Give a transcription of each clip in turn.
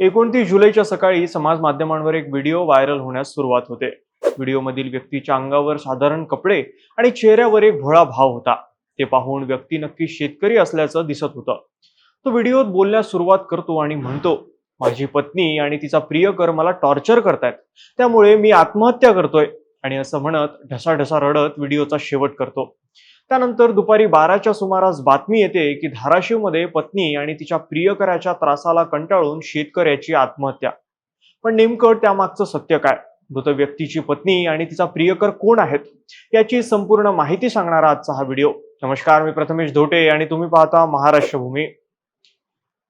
एकोणतीस जुलैच्या सकाळी समाज माध्यमांवर एक व्हिडिओ व्हायरल होण्यास सुरुवात होते. व्हिडिओमधील व्यक्तीच्या अंगावर साधारण कपडे आणि चेहऱ्यावर एक भोळा भाव होता. ते पाहून व्यक्ती नक्की शेतकरी असल्याचं दिसत होतं. तो व्हिडिओत बोलण्यास सुरुवात करतो आणि म्हणतो माझी पत्नी आणि तिचा प्रियकर मला टॉर्चर करतायत. त्यामुळे मी आत्महत्या करतोय. आणि असं म्हणत ढसाढसा रडत व्हिडिओचा शेवट करतो. त्यानंतर दुपारी बाराच्या सुमारास बातमी येते की धाराशिवमध्ये पत्नी आणि तिच्या प्रियकराच्या त्रासाला कंटाळून शेतकऱ्याची आत्महत्या. पण नेमकं त्यामागचं सत्य काय? मृत व्यक्तीची पत्नी आणि तिचा प्रियकर कोण आहेत? याची संपूर्ण माहिती सांगणारा आजचा हा व्हिडिओ. नमस्कार मी प्रथमेश धोटे आणि तुम्ही पाहता महाराष्ट्र भूमी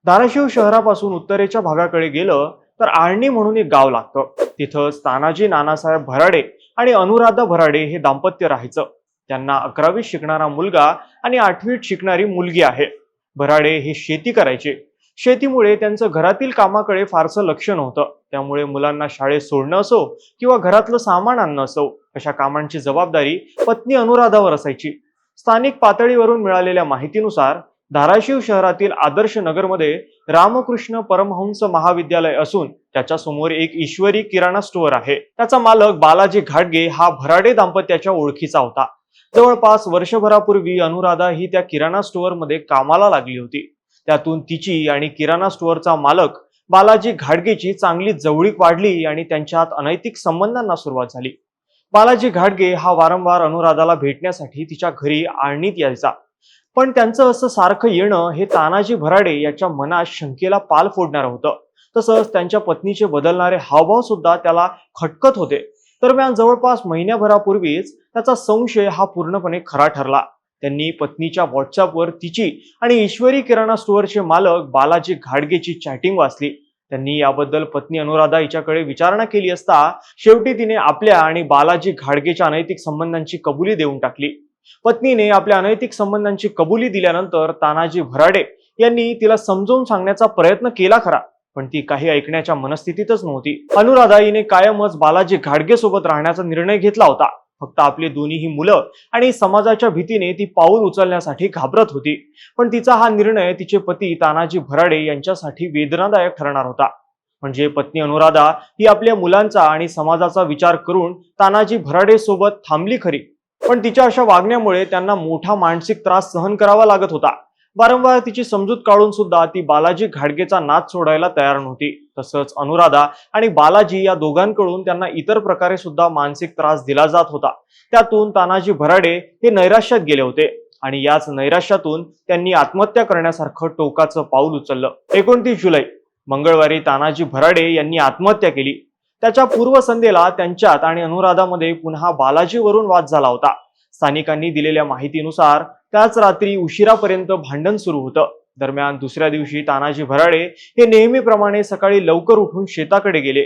धाराशिव शहरापासून उत्तरेच्या भागाकडे गेलं तर आळणी म्हणून एक गाव लागतं. तिथं तानाजी नानासाहेब भराडे आणि अनुराधा भराडे हे दाम्पत्य राहायचं. त्यांना अकरावीत शिकणारा मुलगा आणि आठवीत शिकणारी मुलगी आहे. भराडे हे शेती करायचे. शेतीमुळे त्यांचं घरातील कामाकडे फारसं लक्ष नव्हतं. त्यामुळे मुलांना शाळेत सोडणं असो किंवा घरातलं सामान आणणं असो अशा कामांची जबाबदारी पत्नी अनुराधावर असायची. स्थानिक पातळीवरून मिळालेल्या माहितीनुसार धाराशिव शहरातील आदर्श नगरमध्ये रामकृष्ण परमहंस महाविद्यालय असून त्याच्यासमोर एक ईश्वरी किराणा स्टोअर आहे. त्याचा मालक बालाजी घाटगे हा भराडे दाम्पत्याच्या ओळखीचा होता. जवळपास वर्षभरापूर्वी अनुराधा ही त्या किराणा स्टोअरमध्ये कामाला लागली होती. त्यातून तिची आणि किराणा स्टोअरचा मालक बालाजी घाडगेची चांगली जवळीक वाढली आणि त्यांच्यात अनैतिक संबंधांना सुरुवात झाली. बालाजी घाडगे हा वारंवार अनुराधाला भेटण्यासाठी तिच्या घरी आणणीत यायचा. पण त्यांचं असं सारखं येणं हे तानाजी भराडे याच्या मनात शंकेला पाल फोडणारं होतं. तसंच त्यांच्या पत्नीचे बदलणारे हावभाव सुद्धा त्याला खटकत होते. दरम्यान जवळपास महिन्याभरापूर्वीच त्याचा संशय हा पूर्णपणे खरा ठरला. त्यांनी पत्नीच्या व्हॉट्सअपवर तिची आणि ईश्वरी किराणा स्टोअरचे मालक बालाजी घाडगेची चॅटिंग वाचली. त्यांनी याबद्दल पत्नी अनुराधा हिच्याकडे विचारणा केली असता शेवटी तिने आपल्या आणि बालाजी घाडगेच्या अनैतिक संबंधांची कबुली देऊन टाकली. पत्नीने आपल्या अनैतिक संबंधांची कबुली दिल्यानंतर तानाजी भराडे यांनी तिला समजावून सांगण्याचा प्रयत्न केला खरा. पण ती काही ऐकण्याच्या मनस्थितीतच नव्हती. अनुराधा हिने कायमच बालाजी घाडगे सोबत राहण्याचा निर्णय घेतला होता. फक्त आपली दोन्हीही मुलं आणि समाजाच्या भीतीने ती पाऊल उचलण्यासाठी घाबरत होती. पण तिचा हा निर्णय तिचे पती तानाजी भराडे यांच्यासाठी वेदनादायक ठरणार होता. म्हणजे पत्नी अनुराधा ही आपल्या मुलांचा आणि समाजाचा विचार करून तानाजी भराडे सोबत थांबली खरी. पण तिच्या अशा वागण्यामुळे त्यांना मोठा मानसिक त्रास सहन करावा लागत होता. वारंवार तिची समजूत काढून सुद्धा ती बालाजी घाडगेचा नाद सोडायला तयार नव्हती. तसंच अनुराधा आणि बालाजी या दोघांकडून त्यांना इतर प्रकारे सुद्धा मानसिक त्रास दिला जात होता. त्यातून तानाजी भराडे हे नैराश्यात गेले होते आणि याच नैराश्यातून त्यांनी आत्महत्या करण्यासारखं टोकाचं पाऊल उचललं. एकोणतीस जुलै मंगळवारी तानाजी भराडे यांनी आत्महत्या केली. त्याच्या पूर्वसंध्येला त्यांच्यात आणि अनुराधामध्ये पुन्हा बालाजीवरून वाद झाला होता. स्थानिकांनी दिलेल्या माहितीनुसार त्याच रात्री उशिरापर्यंत भांडण सुरू होतं. दरम्यान दुसऱ्या दिवशी तानाजी भराडे हे नेहमीप्रमाणे सकाळी लवकर उठून शेताकडे गेले.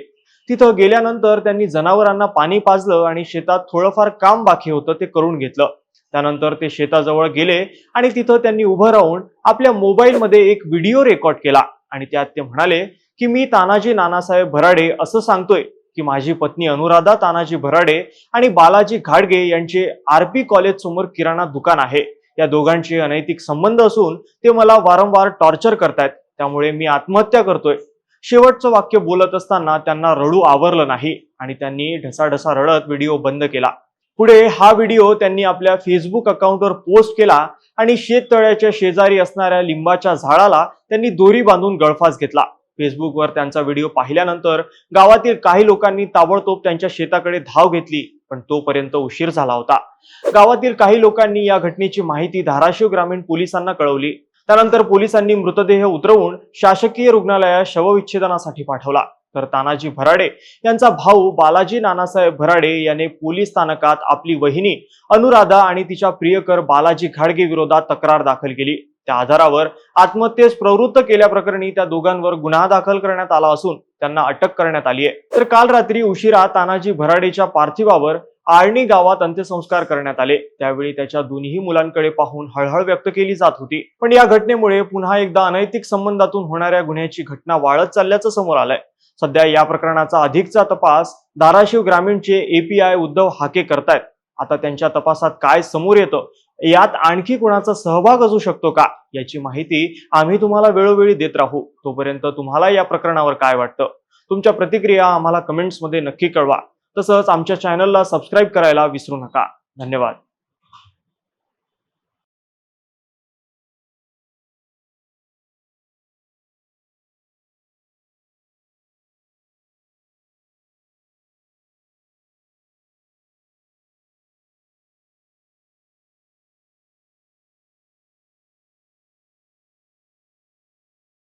तिथं गेल्यानंतर त्यांनी जनावरांना पाणी पाजलं आणि शेतात थोडंफार काम बाकी होतं ते करून घेतलं. त्यानंतर ते शेताजवळ गेले आणि तिथं त्यांनी उभं राहून आपल्या मोबाईलमध्ये एक व्हिडिओ रेकॉर्ड केला. आणि त्यात ते म्हणाले की मी तानाजी नानासाहेब भराडे असं सांगतोय. की माझी पत्नी अनुराधा तानाजी भराडे आणि बालाजी घाडगे यांचे आरपी कॉलेज समोर किराणा दुकान आहे. या दोघांचे अनैतिक संबंध असून ते मला वारंवार टॉर्चर करतायत. त्यामुळे मी आत्महत्या करतोय. शेवटचं वाक्य बोलत असताना त्यांना रडू आवरलं नाही आणि त्यांनी ढसाढसा रडत व्हिडिओ बंद केला. पुढे हा व्हिडिओ त्यांनी आपल्या फेसबुक अकाउंटवर पोस्ट केला आणि शेततळ्याच्या शेजारी असणाऱ्या लिंबाच्या झाडाला त्यांनी दोरी बांधून गळफास घेतला. फेसबुकवर त्यांचा व्हिडिओ पाहिल्यानंतर गावातील काही लोकांनी ताबडतोब त्यांच्या शेताकडे धाव घेतली पण तोपर्यंत उशीर झाला होता. गावातील काही लोकांनी या घटनेची माहिती धाराशिव ग्रामीण पोलिसांना कळवली. त्यानंतर पोलिसांनी मृतदेह उतरवून शासकीय रुग्णालयात शवविच्छेदनासाठी पाठवला. तर तानाजी भराडे यांचा भाऊ बालाजी नानासाहेब भराडे याने पोलीस स्थानकात आपली वहिनी अनुराधा आणि तिच्या प्रियकर बालाजी घाडगे विरोधात तक्रार दाखल केली. त्या आधारावर आत्महत्येस प्रवृत्त केल्याप्रकरणी त्या दोघांवर गुन्हा दाखल करण्यात आला असून त्यांना अटक करण्यात आली आहे. तर काल रात्री उशिरा तानाजी भराडेच्या पार्थिवावर आळणी गावात अंत्यसंस्कार करण्यात आले. त्यावेळी त्याच्या दोन्ही मुलांकडे पाहून हळहळ व्यक्त केली जात होती. पण या घटनेमुळे पुन्हा एकदा अनैतिक संबंधातून होणाऱ्या गुन्ह्याची घटना वाढत चालल्याचं समोर आलंय. सध्या या प्रकरणाचा अधिकचा तपास धाराशिव ग्रामीणचे एपीआय उद्धव हाके करतायत. आता त्यांच्या तपासात काय समोर येतं यात आणखी कुणाचा सहभाग असू शकतो का याची माहिती आम्ही तुम्हाला वेळोवेळी देत राहू. तोपर्यंत तुम्हाला या प्रकरणावर काय वाटतं? तुमच्या प्रतिक्रिया आम्हाला कमेंट्समध्ये नक्की कळवा. तसंच आमच्या चॅनलला सबस्क्राईब करायला विसरू नका. धन्यवाद.